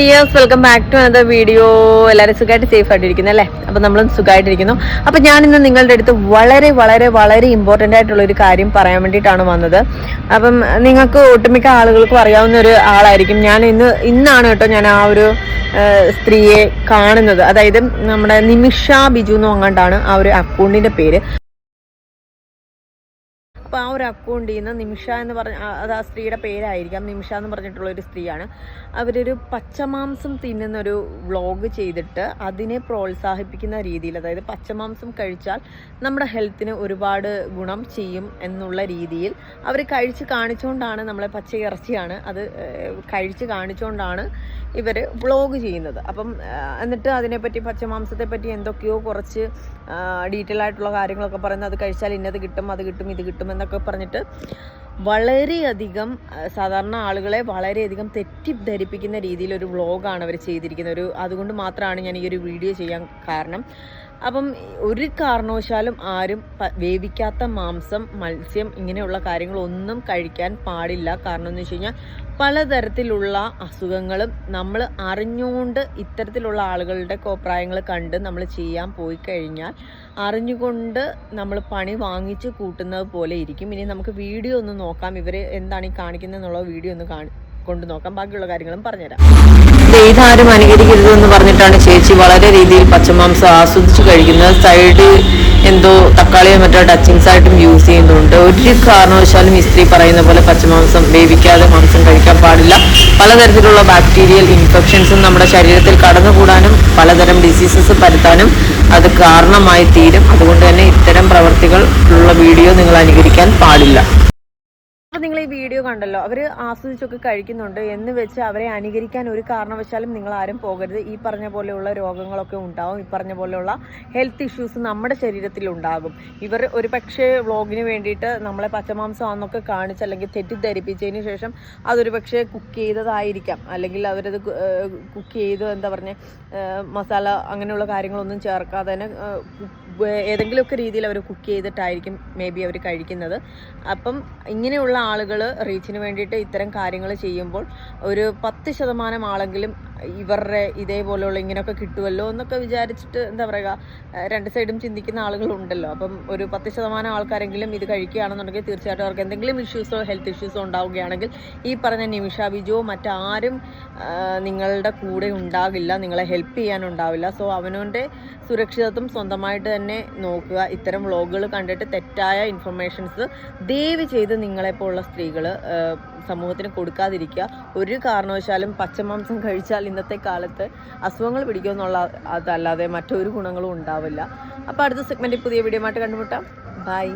Dears welcome back to another video എല്ലാവരും സുഖമായിട്ട് safe ആയിട്ടിരിക്കുന്നു അല്ലേ? അപ്പം നമ്മളും സുഖമായിട്ടിരിക്കുന്നു. അപ്പം ഞാൻ ഇന്ന് നിങ്ങളുടെ അടുത്ത് വളരെ വളരെ വളരെ ഇമ്പോർട്ടന്റ് ആയിട്ടുള്ള ഒരു കാര്യം പറയാൻ വേണ്ടിയിട്ടാണ് വന്നത്. അപ്പം നിങ്ങൾക്ക് ഒട്ടുമിക്ക ആളുകൾക്കും അറിയാവുന്ന ഒരു ആളായിരിക്കും. ഞാൻ ഇന്ന് ഇന്നാണ് കേട്ടോ ഞാൻ ആ ഒരു സ്ത്രീയെ കാണുന്നത്. അതായത് നമ്മുടെ നിമിഷ ബിജു എന്ന് അങ്ങാണ്ടാണ് ആ ഒരു അക്കൗണ്ടിന്റെ പേര്. അപ്പോൾ ആ ഒരു അക്കൗണ്ടിൽ നിന്ന് നിമിഷ എന്ന് പറഞ്ഞ അത് ആ സ്ത്രീയുടെ പേരായിരിക്കാം. നിമിഷ എന്ന് പറഞ്ഞിട്ടുള്ള ഒരു സ്ത്രീയാണ്. അവരൊരു പച്ചമാംസം തിന്നുന്നൊരു വ്ളോഗ് ചെയ്തിട്ട് അതിനെ പ്രോത്സാഹിപ്പിക്കുന്ന രീതിയിൽ അതായത് പച്ചമാംസം കഴിച്ചാൽ നമ്മുടെ ഹെൽത്തിന് ഒരുപാട് ഗുണം ചെയ്യും എന്നുള്ള രീതിയിൽ അവർ കഴിച്ച് കാണിച്ചുകൊണ്ടാണ് നമ്മളെ പച്ച ഇറച്ചിയാണ്. അത് കഴിച്ച് കാണിച്ചുകൊണ്ടാണ് ഇവർ വ്ളോഗ് ചെയ്യുന്നത്. അപ്പം എന്നിട്ട് അതിനെപ്പറ്റി പച്ചമാംസത്തെപ്പറ്റി എന്തൊക്കെയോ കുറച്ച് ഡീറ്റെയിൽ ആയിട്ടുള്ള കാര്യങ്ങളൊക്കെ പറയുന്നത് അത് കഴിച്ചാൽ ഇന്നത് കിട്ടും അത് കിട്ടും ഇത് കിട്ടും എന്നൊക്കെ പറഞ്ഞിട്ട് വളരെയധികം സാധാരണ ആളുകളെ വളരെയധികം തെറ്റിദ്ധരിപ്പിക്കുന്ന രീതിയിൽ ഒരു വ്ളോഗാണ് അവർ ചെയ്തിരിക്കുന്നത്. ഒരു അതുകൊണ്ട് മാത്രമാണ് ഞാൻ ഈ ഒരു വീഡിയോ ചെയ്യാൻ കാരണം. അപ്പം ഒരു കാരണവശാലും ആരും വേവിക്കാത്ത മാംസം മത്സ്യം ഇങ്ങനെയുള്ള കാര്യങ്ങളൊന്നും കഴിക്കാൻ പാടില്ല. കാരണം എന്ന് വെച്ച് കഴിഞ്ഞാൽ പലതരത്തിലുള്ള അസുഖങ്ങളും നമ്മൾ അറിഞ്ഞുകൊണ്ട് ഇത്തരത്തിലുള്ള ആളുകളുടെ കോപ്രായങ്ങൾ കണ്ട് നമ്മൾ ചെയ്യാൻ പോയി കഴിഞ്ഞാൽ അറിഞ്ഞുകൊണ്ട് നമ്മൾ പണി വാങ്ങിച്ച് കൂട്ടുന്നത് പോലെ ഇരിക്കും. ഇനി നമുക്ക് വീഡിയോ ഒന്ന് നോക്കാം. ഇവർ എന്താണ് ഈ കാണിക്കുന്നത് എന്നുള്ള വീഡിയോ ഒന്ന് കാണി കൊണ്ട് നോക്കാം. ബാക്കിയുള്ള കാര്യങ്ങളും പറഞ്ഞുതരാം. ഇതാരും അനുകരിക്കരുത് എന്ന് പറഞ്ഞിട്ടാണ് ചേച്ചി വളരെ രീതിയിൽ പച്ചമാംസം ആസ്വദിച്ച് കഴിക്കുന്നത്. സൈഡ് എന്തോ തക്കാളിയോ മറ്റോ ടച്ചിങ്സ് ആയിട്ടും യൂസ് ചെയ്യുന്നുണ്ട്. ഒരു കാരണവശാലും ഇസ്ത്രീ സ്ത്രീ പറയുന്ന പോലെ പച്ചമാംസം വേവിക്കാതെ മാംസം കഴിക്കാൻ പാടില്ല. പലതരത്തിലുള്ള ബാക്ടീരിയൽ ഇൻഫെക്ഷൻസും നമ്മുടെ ശരീരത്തിൽ കടന്നുകൂടാനും പലതരം ഡിസീസസ് പരത്താനും അത് കാരണമായി തീരും. അതുകൊണ്ട് തന്നെ ഇത്തരം പ്രവർത്തികൾ ഉള്ള വീഡിയോ നിങ്ങൾ അനുകരിക്കാൻ പാടില്ല. നിങ്ങൾ ഈ വീഡിയോ കണ്ടല്ലോ അവർ ആസ്വദിച്ചൊക്കെ കഴിക്കുന്നുണ്ട് എന്ന് വെച്ച് അവരെ അനുകരിക്കാൻ ഒരു കാരണവശാലും നിങ്ങൾ ആരും പോകരുത്. ഈ പറഞ്ഞ പോലെയുള്ള രോഗങ്ങളൊക്കെ ഉണ്ടാവും ഈ പറഞ്ഞ പോലെയുള്ള ഹെൽത്ത് ഇഷ്യൂസ് നമ്മുടെ ശരീരത്തിൽ ഉണ്ടാകും. ഇവർ ഒരു പക്ഷേ വ്ളോഗിന് വേണ്ടിയിട്ട് നമ്മളെ പച്ചമാംസം പച്ചമാംസമാണെന്നൊക്കെ കാണിച്ച് അല്ലെങ്കിൽ തെറ്റിദ്ധരിപ്പിച്ചതിന് ശേഷം അതൊരു പക്ഷേ കുക്ക് ചെയ്തതായിരിക്കാം. അല്ലെങ്കിൽ അവരത് കുക്ക് ചെയ്ത് എന്താ പറഞ്ഞ മസാല അങ്ങനെയുള്ള കാര്യങ്ങളൊന്നും ചേർക്കാതെ തന്നെ ഏതെങ്കിലുമൊക്കെ രീതിയിൽ അവർ കുക്ക് ചെയ്തിട്ടായിരിക്കും മേ ബി അവർ കഴിക്കുന്നത്. അപ്പം ഇങ്ങനെയുള്ള ആളുകൾ റീച്ചിന് വേണ്ടിയിട്ട് ഇത്തരം കാര്യങ്ങൾ ചെയ്യുമ്പോൾ ഒരു പത്ത് ശതമാനം ആളെങ്കിലും ഇവരുടെ ഇതേപോലെയുള്ള ഇങ്ങനെയൊക്കെ കിട്ടുമല്ലോ എന്നൊക്കെ വിചാരിച്ചിട്ട് എന്താ പറയുക രണ്ട് സൈഡും ചിന്തിക്കുന്ന ആളുകളുണ്ടല്ലോ. അപ്പം ഒരു പത്ത് ശതമാനം ആൾക്കാരെങ്കിലും ഇത് കഴിക്കുകയാണെന്നുണ്ടെങ്കിൽ തീർച്ചയായിട്ടും അവർക്ക് എന്തെങ്കിലും ഇഷ്യൂസോ ഹെൽത്ത് ഇഷ്യൂസോ ഉണ്ടാവുകയാണെങ്കിൽ ഈ പറഞ്ഞ നിമിഷ ബിജോ മറ്റാരും നിങ്ങളുടെ കൂടെ ഉണ്ടാകില്ല നിങ്ങളെ ഹെൽപ്പ് ചെയ്യാനുണ്ടാവില്ല. സോ അവനവന്റെ സുരക്ഷിതത്വം സ്വന്തമായിട്ട് തന്നെ നോക്കുക. ഇത്തരം വ്ളോഗുകൾ കണ്ടിട്ട് തെറ്റായ ഇൻഫർമേഷൻസ് ദയവ് ചെയ്ത് നിങ്ങളെപ്പോലുള്ള സ്ത്രീകൾ സമൂഹത്തിന് കൊടുക്കാതിരിക്കുക. ഒരു കാരണവശാലും പച്ചമാംസം കഴിച്ചാൽ ഇന്നത്തെ കാലത്ത് അസുഖങ്ങൾ പിടിക്കുമെന്നുള്ള അതല്ലാതെ മറ്റൊരു ഗുണങ്ങളും ഉണ്ടാവില്ല. അപ്പോൾ അടുത്ത സെഗ്മെന്റിൽ പുതിയ വീഡിയോ ആയിട്ട് കണ്ടുമുട്ടാം. ബൈ